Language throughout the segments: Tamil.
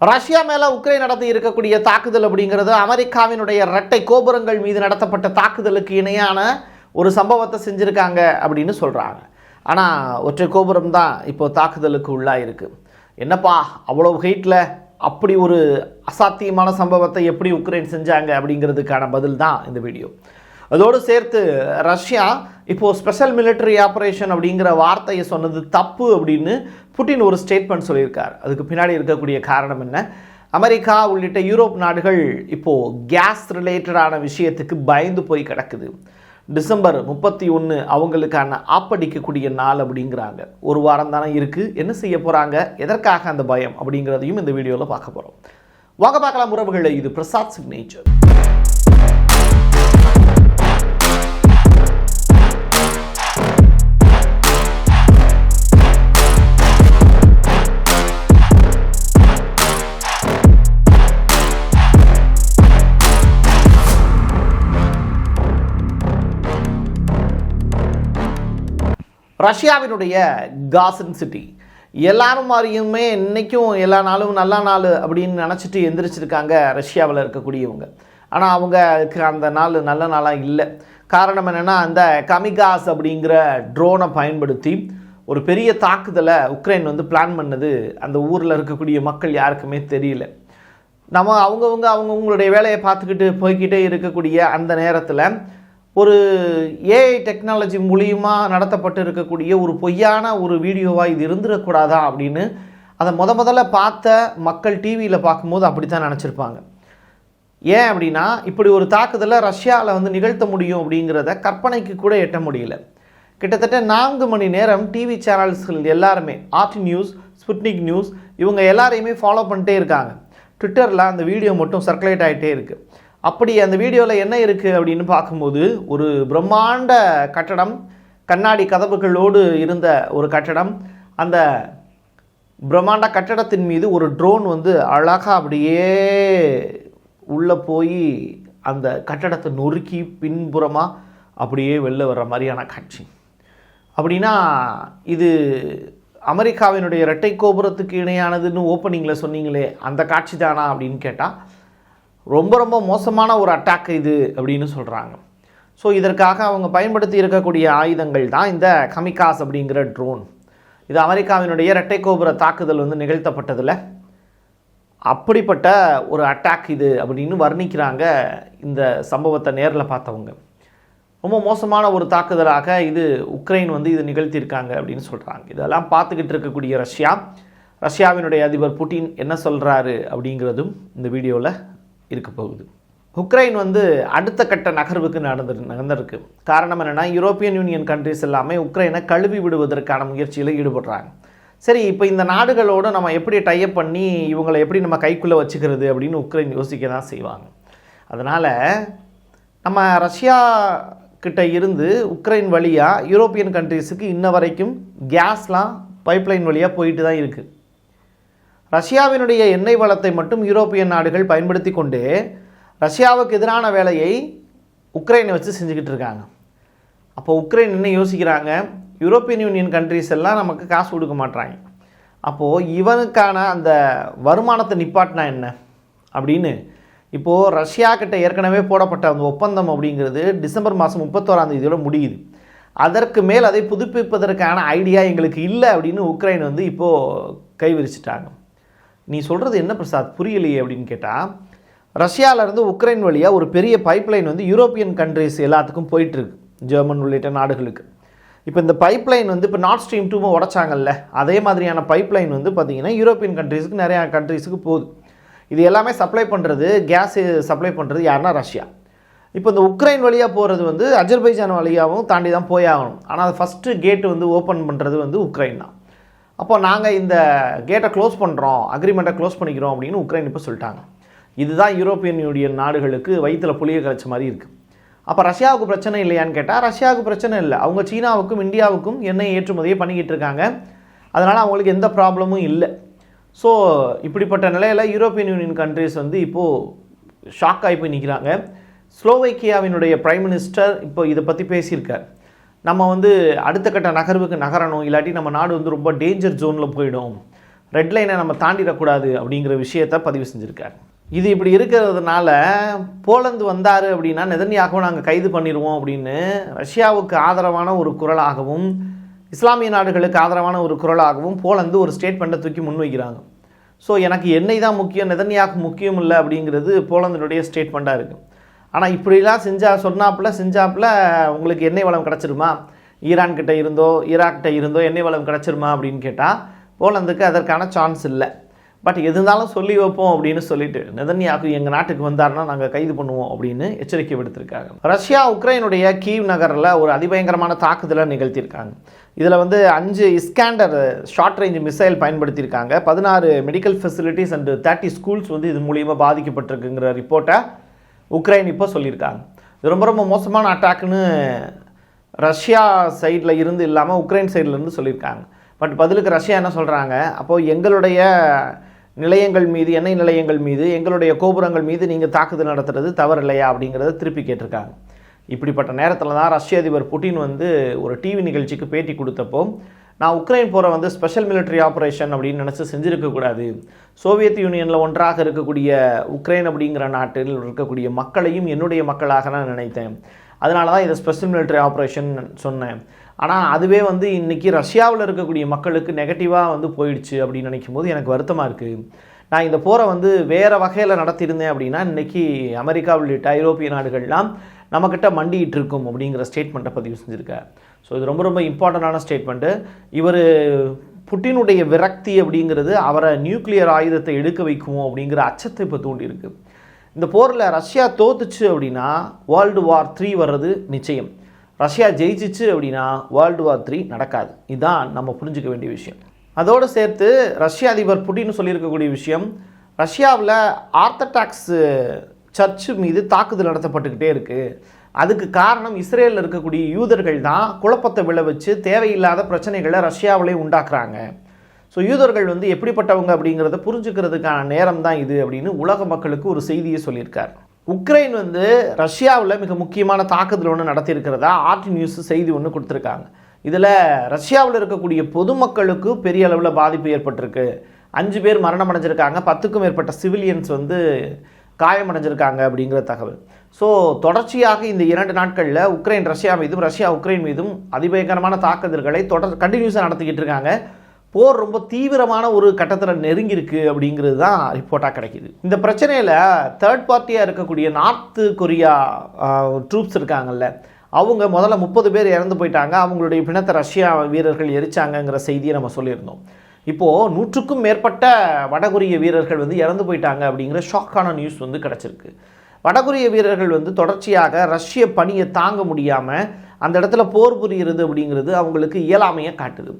ரஷ்யா மேலே உக்ரைன் நடத்தி இருக்கக்கூடிய தாக்குதல் அப்படிங்கிறது அமெரிக்காவினுடைய இரட்டை கோபுரங்கள் மீது நடத்தப்பட்ட தாக்குதலுக்கு இணையான ஒரு சம்பவத்தை செஞ்சுருக்காங்க அப்படின்னு சொல்கிறாங்க ஆனால் ஒற்றை கோபுரம் தான் இப்போ தாக்குதலுக்கு உள்ளாக இருக்குது என்னப்பா அவ்வளோ ஹைட்டில் அப்படி ஒரு அசாத்தியமான சம்பவத்தை எப்படி உக்ரைன் செஞ்சாங்க அப்படிங்கிறதுக்கான பதில் தான் இந்த வீடியோ அதோடு சேர்த்து ரஷ்யா இப்போது ஸ்பெஷல் மிலிட்ரி ஆப்ரேஷன் அப்படிங்கிற வார்த்தையை சொன்னது தப்பு அப்படின்னு புட்டின் ஒரு ஸ்டேட்மெண்ட் சொல்லியிருக்கார். அதுக்கு பின்னாடி இருக்கக்கூடிய காரணம் என்ன? அமெரிக்கா உள்ளிட்ட யூரோப் நாடுகள் இப்போது கேஸ் ரிலேட்டடான விஷயத்துக்கு பயந்து போய் கிடக்குது. டிசம்பர் முப்பத்தி ஒன்று அவங்களுக்கான ஆப்படிக்கக்கூடிய நாள் அப்படிங்கிறாங்க. ஒரு வாரம் தானே இருக்குது என்ன செய்ய போகிறாங்க எதற்காக அந்த பயம் அப்படிங்கிறதையும் இந்த வீடியோவில் பார்க்க போகிறோம் வாங்க பார்க்கலாம் உறவுகளை. இது பிரசாத் சிக்னேச்சர் ரஷ்யாவினுடைய காசன் சிட்டி எல்லாரும் மாதிரியுமே இன்றைக்கும் எல்லா நாளும் நல்ல நாள் அப்படின்னு நினச்சிட்டு எந்திரிச்சிருக்காங்க ரஷ்யாவில் இருக்கக்கூடியவங்க. ஆனால் அவங்களுக்கு அந்த நாள் நல்ல நாளாக இல்லை. காரணம் என்னென்னா அந்த கமிகாஸ் அப்படிங்கிற ட்ரோனை பயன்படுத்தி ஒரு பெரிய தாக்குதலை உக்ரைன் வந்து பிளான் பண்ணது அந்த ஊரில் இருக்கக்கூடிய மக்கள் யாருக்குமே தெரியல. நம்ம அவங்கவுங்க அவங்கவுங்களுடைய வேலையை பார்த்துக்கிட்டு போய்க்கிட்டே இருக்கக்கூடிய அந்த நேரத்தில் ஒரு ஏஐ டெக்னாலஜி மூலியமாக நடத்தப்பட்டு இருக்கக்கூடிய ஒரு பொய்யான ஒரு வீடியோவாக இது இருந்துடக்கூடாதா அப்படின்னு அதை முத முதல்ல பார்த்த மக்கள் டிவியில் பார்க்கும்போது அப்படி தான் நினச்சிருப்பாங்க. ஏன் அப்படின்னா இப்படி ஒரு தாக்குதலை ரஷ்யாவில் வந்து நிகழ்த்த முடியும் அப்படிங்கிறத கற்பனைக்கு கூட எட்ட முடியல. கிட்டத்தட்ட நான்கு மணி நேரம் டிவி சேனல்ஸ்கள் எல்லாருமே ஆர்ட் நியூஸ் ஸ்புட்னிக் நியூஸ் இவங்க எல்லாரையுமே ஃபாலோ பண்ணிட்டே இருக்காங்க. ட்விட்டரில் அந்த வீடியோ மட்டும் சர்க்குலேட் ஆகிட்டே இருக்குது அப்படி அந்த வீடியோவில் என்ன இருக்குது அப்படின்னு பார்க்கும்போது ஒரு பிரம்மாண்ட கட்டடம் கண்ணாடி கதவுகளோடு இருந்த ஒரு கட்டடம். அந்த பிரம்மாண்ட கட்டடத்தின் மீது ஒரு ட்ரோன் வந்து அழகாக அப்படியே உள்ளே போய் அந்த கட்டடத்தை நொறுக்கி பின்புறமாக அப்படியே வெளில வர்ற மாதிரியான காட்சி. அப்படின்னா இது அமெரிக்காவினுடைய இரட்டை கோபுரத்துக்கு இணையானதுன்னு ஓப்பனிங்கில் சொன்னீங்களே அந்த காட்சி தானா அப்படின்னு கேட்டால் ரொம்ப ரொம்ப மோசமான ஒரு அட்டாக் இது அப்படின்னு சொல்கிறாங்க ஸோ இதற்காக அவங்க பயன்படுத்தி இருக்கக்கூடிய ஆயுதங்கள் தான் இந்த கமிகாஸ் அப்படிங்கிற ட்ரோன் இது அமெரிக்காவினுடைய இரட்டை கோபுர தாக்குதல் வந்து நிகழ்த்தப்பட்டதில். அப்படிப்பட்ட ஒரு அட்டாக் இது அப்படின்னு வர்ணிக்கிறாங்க இந்த சம்பவத்தை நேரில் பார்த்தவங்க. ரொம்ப மோசமான ஒரு தாக்குதலாக இது உக்ரைன் வந்து இது நிகழ்த்தியிருக்காங்க அப்படின்னு சொல்கிறாங்க இதெல்லாம் பார்த்துக்கிட்டு இருக்கக்கூடிய ரஷ்யா. ரஷ்யாவினுடைய அதிபர் புட்டின் என்ன சொல்கிறாரு அப்படிங்கிறதும் இந்த வீடியோவில் இருக்க போகுது. உக்ரைன் வந்து அடுத்த கட்ட நகர்வுக்கு நடந்து நடந்திருக்கு காரணம் என்னென்னா யூரோப்பியன் யூனியன் கண்ட்ரிஸ் எல்லாமே உக்ரைனை கழுவி விடுவதற்கான முயற்சியில் ஈடுபடுறாங்க. சரி இப்போ இந்த நாடுகளோடு நம்ம எப்படி டைப் பண்ணி இவங்களை எப்படி நம்ம கைக்குள்ளே வச்சுக்கிறது அப்படின்னு உக்ரைன் யோசிக்க தான் செய்வாங்க. அதனால் நம்ம ரஷ்யா கிட்ட இருந்து உக்ரைன் வழியாக யூரோப்பியன் கண்ட்ரீஸுக்கு இன்ன வரைக்கும் கேஸ்லாம் பைப்லைன் வழியாக போயிட்டு தான் இருக்குது ரஷ்யாவினுடைய எண்ணெய் வளத்தை மட்டும் யூரோப்பியன் நாடுகள் பயன்படுத்தி கொண்டு ரஷ்யாவுக்கு எதிரான வேலையை உக்ரைனை வச்சு செஞ்சுக்கிட்டு இருக்காங்க. அப்போ உக்ரைன் என்ன யோசிக்கிறாங்க? யூரோப்பியன் யூனியன் கண்ட்ரீஸ் எல்லாம் நமக்கு காசு கொடுக்க மாட்றாங்க. அப்போது இவனுக்கான அந்த வருமானத்தை நிப்பாட்டினா என்ன? அப்படின்னு இப்போது ரஷ்யா கிட்ட ஏற்கனவே போடப்பட்ட அந்த ஒப்பந்தம் அப்படிங்கிறது டிசம்பர் மாதம் முப்பத்தோராம் தேதியோட முடியுது. அதற்கு மேல் அதை புதுப்பிப்பதற்கான ஐடியா எங்களுக்கு இல்லை அப்படின்னு உக்ரைன் வந்து இப்போது கைவிரிச்சிட்டாங்க நீ சொல்கிறது என்ன பிரசாத்? புரியலையே அப்படின்னு கேட்டால் ரஷ்யாவிலேருந்து உக்ரைன் வழியாக ஒரு பெரிய பைப்லைன் வந்து யூரோப்பியன் கண்ட்ரிஸ் எல்லாத்துக்கும் போயிட்டுருக்கு. ஜெர்மன் உள்ளிட்ட நாடுகளுக்கு. இப்போ இந்த பைப்லைன் வந்து இப்போ நார்த் ஸ்ட்ரீம் டூவும் உடச்சாங்கல்ல அதே மாதிரியான பைப்லைன் வந்து பார்த்திங்கன்னா யூரோப்பியன் கண்ட்ரீஸுக்கு நிறையா கண்ட்ரீஸுக்கு போகுது. இது எல்லாமே சப்ளை பண்ணுறது கேஸ் சப்ளை பண்ணுறது யாருன்னா ரஷ்யா. இப்போ இந்த உக்ரைன் வழியாக போகிறது வந்து அஜர்பைஜான் வழியாகவும் தாண்டி தான் போயாகணும். ஆனால் அது ஃபஸ்ட்டு கேட்டு வந்து ஓப்பன் பண்ணுறது வந்து உக்ரைன் தான். அப்போ நாங்கள் இந்த கேட்டை க்ளோஸ் பண்ணுறோம் அக்ரிமெண்ட்டை க்ளோஸ் பண்ணிக்கிறோம் அப்படின்னு உக்ரைன் இப்போ சொல்லிட்டாங்க. இதுதான் யூரோப்பியன் யூனியன் நாடுகளுக்கு வயிற்றில் புளிய கரைச்ச மாதிரி இருக்குது அப்போ ரஷ்யாவுக்கு பிரச்சனை இல்லையான்னு கேட்டால் ரஷ்யாவுக்கு பிரச்சனை இல்லை. அவங்க சீனாவுக்கும் இந்தியாவுக்கும் எண்ணெய் ஏற்றுமதியை பண்ணிக்கிட்டு இருக்காங்க. அதனால் அவங்களுக்கு எந்த ப்ராப்ளமும் இல்லை. ஸோ இப்படிப்பட்ட நிலையில் யூரோப்பியன் யூனியன் கண்ட்ரிஸ் வந்து இப்போது ஷாக் ஆகி போய் நிற்கிறாங்க ஸ்லோவைக்கியாவினுடைய பிரைம் மினிஸ்டர் இப்போ இதை பற்றி பேசியிருக்கார். நம்ம வந்து அடுத்த கட்ட நகர்வுக்கு நகரணும் இல்லாட்டி நம்ம நாடு வந்து ரொம்ப டேஞ்சர் ஜோனில் போயிடும். ரெட் லைனை நம்ம தாண்டிடக்கூடாது அப்படிங்கிற விஷயத்தை பதிவு செஞ்சுருக்காரு. இது இப்படி இருக்கிறதுனால போலந்து வந்தார் அப்படின்னா நெதன்யாகவும் நாங்கள் கைது பண்ணிடுவோம் அப்படின்னு ரஷ்யாவுக்கு ஆதரவான ஒரு குரலாகவும் இஸ்லாமிய நாடுகளுக்கு ஆதரவான ஒரு குரலாகவும் போலந்து ஒரு ஸ்டேட்மெண்ட்டை தூக்கி முன்வைக்கிறாங்க ஸோ எனக்கு என்னை தான் முக்கியம் நெதன்யாக்கு முக்கியம் இல்லை அப்படிங்கிறது போலந்தினுடைய ஸ்டேட்மெண்ட்டாக இருக்குது ஆனால் இப்படிலாம் செஞ்சா சொன்னாப்புல செஞ்சாப்புல உங்களுக்கு எண்ணெய் வளம் கிடச்சிருமா? ஈரான்கிட்ட இருந்தோ ஈராக்கிட்ட இருந்தோ எண்ணெய் வளம் கிடச்சிருமா அப்படின்னு கேட்டால் போலந்துக்கு அதற்கான சான்ஸ் இல்லை. பட் எது இருந்தாலும் சொல்லி வைப்போம் அப்படின்னு சொல்லிட்டு நெதன்யாக்கு எங்கள் நாட்டுக்கு வந்தாருன்னா நாங்கள் கைது பண்ணுவோம் அப்படின்னு எச்சரிக்கை விடுத்திருக்காங்க. ரஷ்யா உக்ரைனுடைய கீவ் நகரில் ஒரு அதிபயங்கரமான தாக்குதலை நிகழ்த்தியிருக்காங்க. இதில் வந்து அஞ்சு இஸ்கேண்டர் ஷார்ட் ரேஞ்ச் மிசைல் பயன்படுத்தியிருக்காங்க. பதினாறு medical facilities and thirty schools வந்து இது மூலியமாக பாதிக்கப்பட்டிருக்குங்கிற ரிப்போர்ட்டை உக்ரைன் இப்போ சொல்லியிருக்காங்க. இது ரொம்ப ரொம்ப மோசமான அட்டாக்குன்னு ரஷ்யா சைடில் இருந்து இல்லாமல் உக்ரைன் சைடில் இருந்து சொல்லியிருக்காங்க. பட் பதிலுக்கு ரஷ்யா என்ன சொல்கிறாங்க அப்போது எங்களுடைய நிலையங்கள் மீது எண்ணெய் நிலையங்கள் மீது எங்களுடைய கோபுரங்கள் மீது நீங்கள் தாக்குதல் நடத்துறது தவறு இல்லையா அப்படிங்கிறத திருப்பி கேட்டிருக்காங்க. இப்படிப்பட்ட நேரத்தில் தான் ரஷ்ய அதிபர் புட்டின் வந்து ஒரு டிவி நிகழ்ச்சிக்கு பேட்டி கொடுத்தப்போ நான் உக்ரைன் போகிற வந்து ஸ்பெஷல் மிலிட்டரி ஆப்ரேஷன் அப்படின்னு நினச்சி செஞ்சுருக்கக்கூடாது சோவியத் யூனியனில் ஒன்றாக இருக்கக்கூடிய உக்ரைன் அப்படிங்கிற நாட்டில் இருக்கக்கூடிய மக்களையும் என்னுடைய மக்களாக நான் நினைத்தேன். அதனால தான் இதை ஸ்பெஷல் மிலிட்டரி ஆப்ரேஷன் சொன்னேன். ஆனால் அதுவே வந்து இன்றைக்கி ரஷ்யாவில் இருக்கக்கூடிய மக்களுக்கு நெகட்டிவாக வந்து போயிடுச்சு அப்படின்னு நினைக்கும் போது எனக்கு வருத்தமாக இருக்குது நான் இந்த போரை வந்து வேறு வகையில் நடத்தியிருந்தேன் அப்படின்னா இன்றைக்கி அமெரிக்கா உள்ளிட்ட ஐரோப்பிய நாடுகள்லாம் நம்மக்கிட்ட மண்டிகிட்டு இருக்கும் அப்படிங்கிற ஸ்டேட்மெண்ட்டை பதிவு செஞ்சுருக்கார். ஸோ இது ரொம்ப ரொம்ப இம்பார்ட்டண்டான ஸ்டேட்மெண்ட்டு இவர் புட்டினுடைய விரக்தி அப்படிங்கிறது அவரை நியூக்ளியர் ஆயுதத்தை எடுக்க வைக்குமோ அப்படிங்கிற அச்சத்தை இப்போ தூண்டியிருக்கு. இந்த போரில் ரஷ்யா தோத்துச்சு அப்படின்னா வேர்ல்டு வார் த்ரீ வர்றது நிச்சயம். ரஷ்யா ஜெயிச்சிச்சு அப்படின்னா வேர்ல்டு வார் த்ரீ நடக்காது. இதுதான் நம்ம புரிஞ்சுக்க வேண்டிய விஷயம். அதோடு சேர்த்து ரஷ்ய அதிபர் புட்டின் சொல்லியிருக்கக்கூடிய விஷயம் ரஷ்யாவில் ஆர்த்தடாக்ஸ் சர்ச்சு மீது தாக்குதல் நடத்தப்பட்டுக்கிட்டே இருக்குது அதுக்கு காரணம் இஸ்ரேலில் இருக்கக்கூடிய யூதர்கள் தான் குழப்பத்தை விளைவிச்சு தேவையில்லாத பிரச்சனைகளை ரஷ்யாவிலே உண்டாக்குறாங்க. ஸோ யூதர்கள் வந்து எப்படிப்பட்டவங்க அப்படிங்கிறத புரிஞ்சுக்கிறதுக்கான நேரம் தான் இது அப்படின்னு உலக மக்களுக்கு ஒரு செய்தியை சொல்லியிருக்கார். உக்ரைன் வந்து ரஷ்யாவில் மிக முக்கியமான தாக்குதல் ஒன்று நடத்தியிருக்கிறதா? ஆர்டி நியூஸ் செய்தி ஒன்று கொடுத்துருக்காங்க. இதில் ரஷ்யாவில் இருக்கக்கூடிய பொதுமக்களுக்கு பெரிய அளவில் பாதிப்பு ஏற்பட்டிருக்கு. அஞ்சு பேர் மரணம் அடைஞ்சிருக்காங்க பத்துக்கும் மேற்பட்ட சிவிலியன்ஸ் வந்து காயமடைஞ்சிருக்காங்க அப்படிங்கிற தகவல். ஸோ தொடர்ச்சியாக இந்த இரண்டு நாட்களில் உக்ரைன் ரஷ்யா மீதும் ரஷ்யா உக்ரைன் மீதும் அதிபயங்கரமான தாக்குதல்களை தொடர் கண்டினியூஸாக நடத்திக்கிட்டு இருக்காங்க. போர் ரொம்ப தீவிரமான ஒரு கட்டத்தில் நெருங்கியிருக்கு அப்படிங்கிறது தான் ரிப்போர்ட்டாக கிடைக்கிது. இந்த பிரச்சனையில் தேர்ட் பார்ட்டியாக இருக்கக்கூடிய நார்த்து கொரியா ட்ரூப்ஸ் இருக்காங்கல்ல அவங்க முதல்ல முப்பது பேர் இறந்து போயிட்டாங்க. அவங்களுடைய பிணத்தை ரஷ்யா வீரர்கள் எரிச்சாங்கங்கிற செய்தியை நம்ம சொல்லியிருந்தோம். இப்போது நூற்றுக்கும் மேற்பட்ட வடகொரிய வீரர்கள் வந்து இறந்து போயிட்டாங்க அப்படிங்கிற ஷாக்கான நியூஸ் வந்து கிடச்சிருக்கு. வடகொரிய வீரர்கள் வந்து தொடர்ச்சியாக ரஷ்ய பணியை தாங்க முடியாமல் அந்த இடத்துல போர் புரிகிறது அப்படிங்கிறது அவங்களுக்கு இயலாமையை காட்டுது.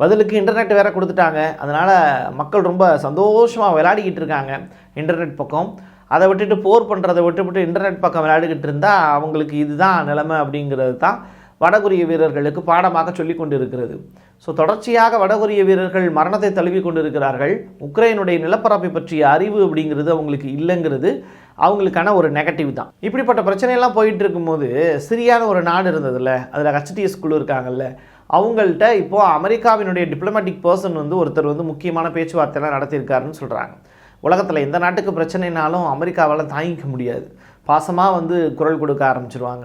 பதிலுக்கு இன்டர்நெட் வேறு கொடுத்துட்டாங்க. அதனால் மக்கள் ரொம்ப சந்தோஷமாக விளையாடிக்கிட்டு இருக்காங்க இன்டர்நெட் பக்கம். அதை விட்டுட்டு போர் பண்ணுறதை விட்டுவிட்டு இன்டர்நெட் பக்கம் விளையாடிக்கிட்டு இருந்தால் அவங்களுக்கு இதுதான் நிலைமை அப்படிங்கிறது தான் வடகொரிய வீரர்களுக்கு பாடமாக சொல்லி கொண்டு இருக்கிறது ஸோ தொடர்ச்சியாக வடகொரிய வீரர்கள் மரணத்தை தழுவி கொண்டு இருக்கிறார்கள் உக்ரைனுடைய நிலப்பரப்பை பற்றிய அறிவு அப்படிங்கிறது அவங்களுக்கு இல்லைங்கிறது அவங்களுக்கான ஒரு நெகட்டிவ் தான். இப்படிப்பட்ட பிரச்சனையெல்லாம் போயிட்டு இருக்கும்போது சிரியான ஒரு நாடு இருந்ததில்ல அதில் ஹச்டிஎஸ் குழு இருக்காங்கல்ல அவங்கள்ட்ட இப்போது அமெரிக்காவினுடைய டிப்ளமேட்டிக் பர்சன் வந்து ஒருத்தர் வந்து முக்கியமான பேச்சுவார்த்தைலாம் நடத்தியிருக்காருன்னு சொல்கிறாங்க உலகத்தில் எந்த நாட்டுக்கு பிரச்சனைனாலும் அமெரிக்காவால் தாங்கிக்க முடியாது. பாசமாக வந்து குரல் கொடுக்க ஆரம்பிச்சிருவாங்க.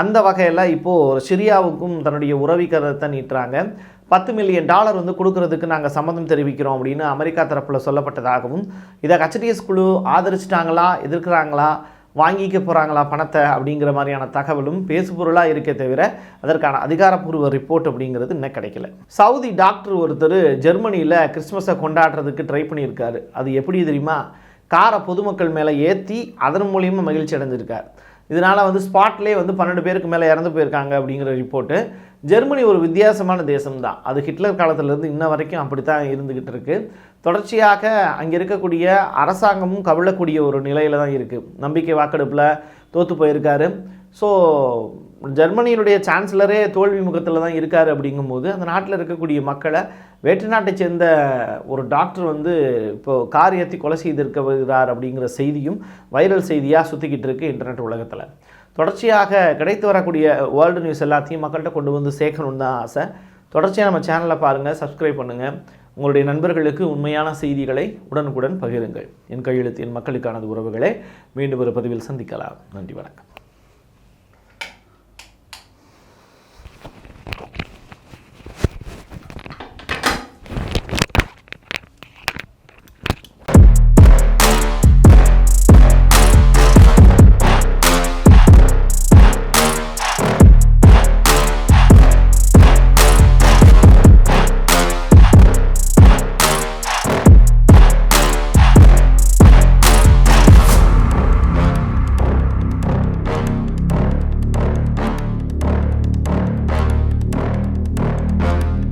அந்த வகையில் இப்போது சிரியாவுக்கும் தன்னுடைய உறவிக்கரத்தை நீட்டுறாங்க. பத்து மில்லியன் டாலர் வந்து கொடுக்கறதுக்கு நாங்கள் சம்மதம் தெரிவிக்கிறோம் அப்படின்னு அமெரிக்கா தரப்பில் சொல்லப்பட்டதாகவும் இதை ஹச்டிஎஸ் குழு ஆதரிச்சிட்டாங்களா எதிர்க்கிறாங்களா வாங்கிக்க போகிறாங்களா பணத்தை அப்படிங்கிற மாதிரியான தகவலும் பேசுபொருளாக இருக்கே தவிர அதற்கான அதிகாரப்பூர்வ ரிப்போர்ட் அப்படிங்கிறது இன்னும் கிடைக்கல. சவுதி டாக்டர் ஒருத்தர் ஜெர்மனியில் கிறிஸ்மஸை கொண்டாடுறதுக்கு ட்ரை பண்ணியிருக்காரு. அது எப்படி தெரியுமா? காரை பொதுமக்கள் மேலே ஏற்றி அதன் மூலியமாக மகிழ்ச்சி அடைஞ்சிருக்கார். இதனால் வந்து ஸ்பாட்லேயே வந்து பன்னெண்டு பேருக்கு மேலே இறந்து போயிருக்காங்க அப்படிங்கிற ரிப்போர்ட்டு ஜெர்மனி ஒரு வித்தியாசமான தேசம் தான் அது ஹிட்லர் காலத்திலேருந்து இன்ன வரைக்கும் அப்படி தான் இருந்துக்கிட்டு இருக்குது தொடர்ச்சியாக அங்கே இருக்கக்கூடிய அரசாங்கமும் கவிழக்கூடிய ஒரு நிலையில் தான் இருக்குது நம்பிக்கை வாக்கெடுப்பில் தோற்று போயிருக்காரு. ஸோ ஜெர்மனியினுடைய சான்சலரே தோல்வி முகத்தில் தான் இருக்கார் அப்படிங்கும்போது அந்த நாட்டில் இருக்கக்கூடிய மக்களை வேற்று நாட்டை சேர்ந்த ஒரு டாக்டர் வந்து இப்போது கார் ஏற்றி கொலை செய்திருக்கிறார் அப்படிங்கிற செய்தியும் வைரல் செய்தியாக சுற்றிக்கிட்டு இருக்குது இன்டர்நெட் உலகத்தில். தொடர்ச்சியாக கிடைத்து வரக்கூடிய வேர்ல்டு நியூஸ் எல்லாத்தையும் மக்கள்கிட்ட கொண்டு வந்து சேர்க்கணுன்னு தான் ஆசை. தொடர்ச்சியாக நம்ம சேனலை பாருங்கள் சப்ஸ்கிரைப் பண்ணுங்கள் உங்களுடைய நண்பர்களுக்கு உண்மையான செய்திகளை உடனுக்குடன் பகிருங்கள். என் கையெழுத்து என் மக்களுக்கானது உறவுகளை. மீண்டும் ஒரு பதிவில் சந்திக்கலாம். நன்றி வணக்கம்.